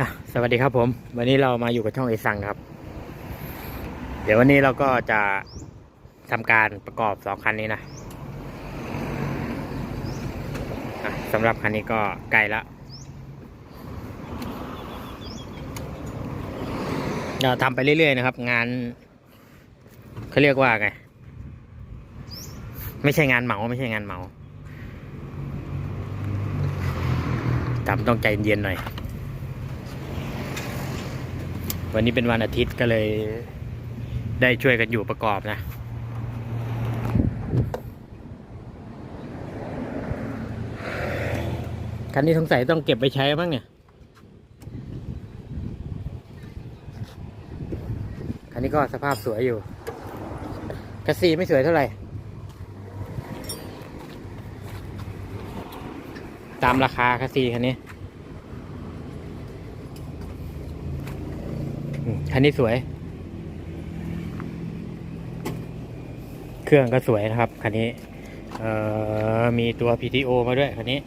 อะสวัสดีครับผม วันนี้เรามาอยู่กับช่องไอซังครับ เดี๋ยววันนี้เราก็จะทำการประกอบสองคันนี้นะอะสำหรับคันนี้ก็ใกล้ละเราทำไปเรื่อยๆนะครับ งานเขาเรียกว่าไง ไม่ใช่งานเหมาไม่ใช่งานเหมา ทำต้องใจเย็นๆหน่อย วันนี้เป็นวันอาทิตย์ก็เลยได้ช่วยกันอยู่ประกอบนะคันนี้สงสัยต้องเก็บไปใช้บ้างเนี่ย คันนี้ก็สภาพสวยอยู่กระสีไม่สวยเท่าไหร่ ตามราคาคัสซีคันนี้ คันนี้สวย เครื่องก็สวยนะครับ คันนี้มีตัว PTO มาด้วยคันนี้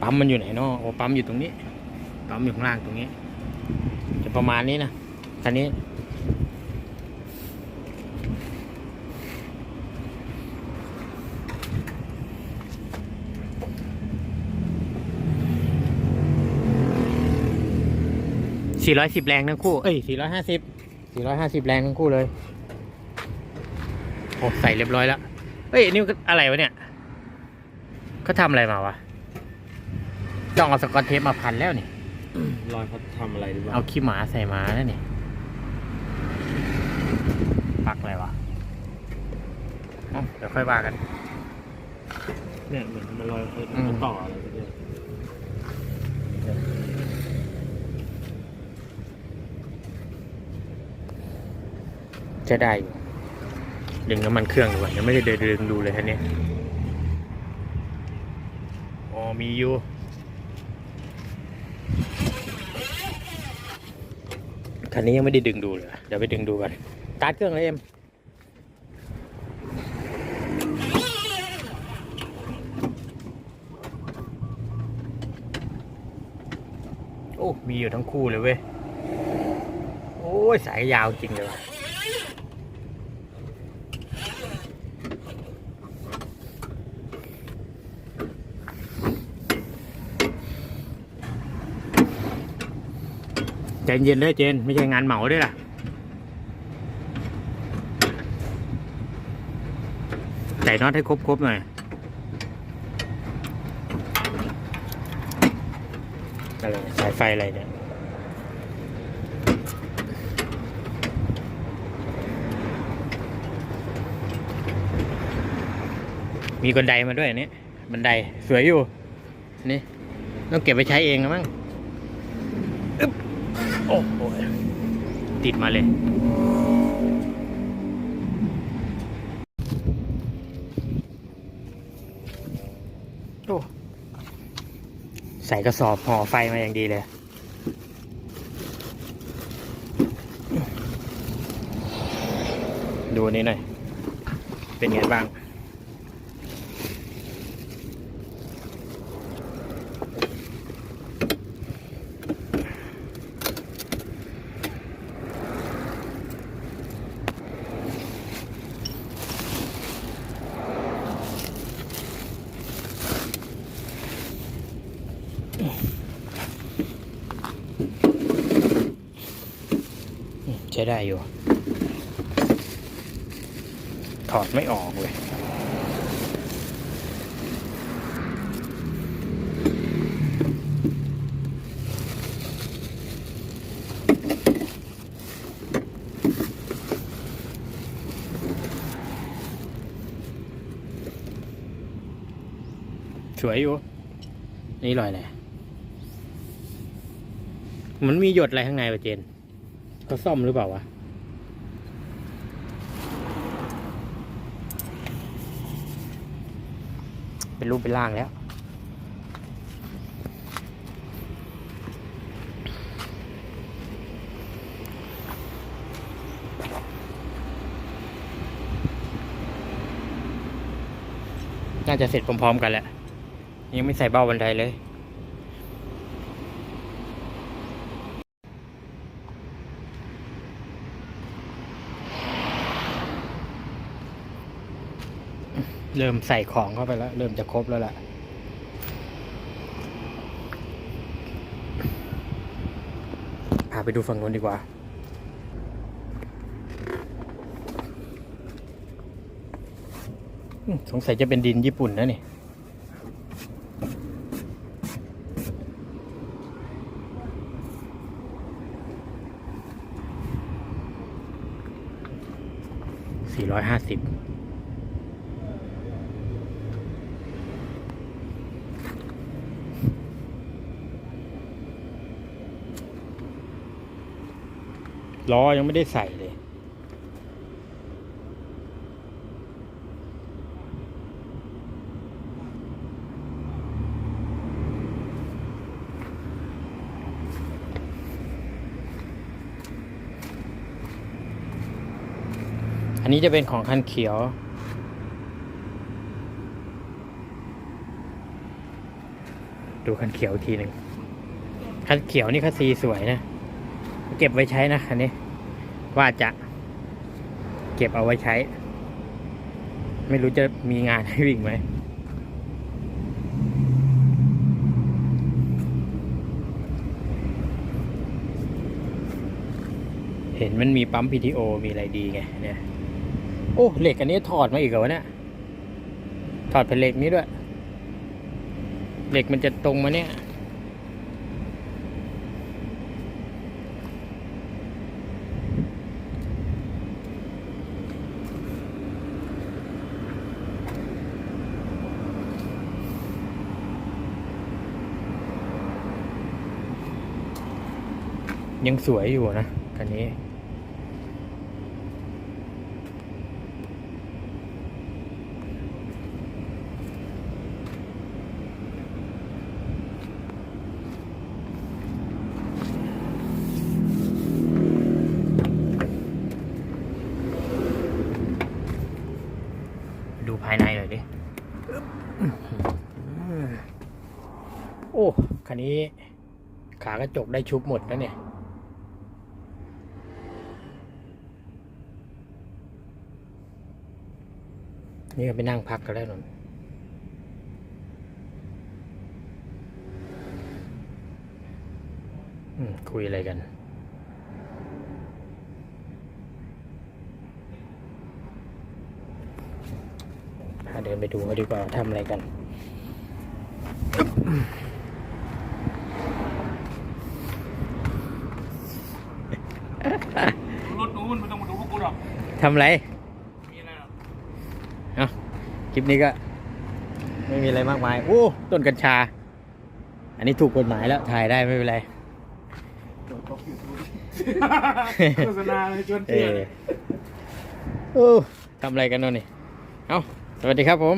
ปั๊มมันอยู่ไหนเนาะโอ้ปั๊มอยู่ตรงนี้ ปั๊มอยู่ข้างล่างตรงนี้ จะประมาณนี้นะคันนี้ 410 แรงทั้งคู่ เอ้ย 450 450 แรงทั้งคู่เลย โอ้ใส่เรียบร้อยแล้วเฮ้ย นี่มันอะไรวะเนี่ยเขาทำอะไรมาวะต้องเอาสกอตเทปมาพันแล้วนี่รอยเขาทำอะไรหรือเปล่าเอาขี้หมาใส่หมาแล้วนี่ ปักอะไรวะเอ้าเดี๋ยวค่อยว่ากัน เนี่ยเหมือนมันรอยเขาอืมต่ออะไรไปเนี่ย จะได้อยู่ดึงน้ำมันเครื่องดูก่อนยังไม่ได้เดินดึงดูเลยท่านนี้อ๋อมีอยู่คันนี้ยังไม่ได้ดึงดูเลยเดี๋ยวไปดึงดูกันตาร์ทเครื่องเลยเอ็มโอ้มีอยู่ทั้งคู่เลยเว้ยโอ้ยสายยาวจริงเลยว่ะ ใจเย็นเลยเจน ไม่ใช่งานเหมาด้วยล่ะ ใส่น็อตให้ครบๆหน่อยอะไรสายไฟอะไรเนี่ยมีบันไดมาด้วยอันนี้บันไดสวยอยู่นี่ต้องเก็บไปใช้เองนะมั้ง โอ้โหติดมาเลย โอ้ใส่กระสอบห่อไฟมาอย่างดีเลย ดูอันนี้หน่อย เป็นไงบ้าง ใช้ได้อยู่ ถอดไม่ออกเลยสวยอยู่ นี่รอยอะไร มันมีหยดอะไรข้างในวะเจนเขาซ่อมหรือเปล่าวะเป็นรูปเป็นร่างแล้ว น่าจะเสร็จพร้อมๆกันแหละ ยังไม่ใส่เบ้าบันไดเลย เริ่มใส่ของเข้าไปแล้ว เริ่มจะครบแล้วล่ะพาไปดูฝั่งนู้นดีกว่าสงสัยจะเป็นดินญี่ปุ่นนะนี่สี่ร้อยห้าสิบ ล้อยังไม่ได้ใส่เลยอันนี้จะเป็นของคันเขียว ดูคันเขียวทีหนึ่งคันเขียวนี่คันซีสวยนะ เก็บไว้ใช้นะคันนี้ ว่าจะ เก็บเอาไว้ใช้ ไม่รู้จะมีงานให้วิ่งไหมเห็นมันมีปั๊ม PTO มีอะไรดีไงเนี่ย โอ้เหล็กอันนี้ถอดมาอีกเหรอวเนี่ย ถอดเป็นเหล็กนี้ด้วย เหล็กมันจะตรงมาเนี่ย ยังสวยอยู่นะคันนี้ ดูภายในหน่อยดิ โอ้ คันนี้ขากระจกได้ชุบหมดแล้วเนี่ย นี่ก็ไปนั่งพักกันแล้วนนอืมคุยอะไรกัน พาเดินไปดูมาดีกว่าทำอะไรกัน รถนู้นไม่ต้องมาดูพวกกูหรอกทำอะไร มีอะไรหรอก เอ้าค ลิปนี้ก็ไม่มีอะไรมากมายโอ้ต้นกัญชา อันนี้ถูกกฎหมายแล้วถ่ายได้ไม่เป็นไรโฆษณาเลยชวนเอเที่ยวอโอ้ทำอะไรกันโน่นนี่ เอ้าสวัสดีครับผม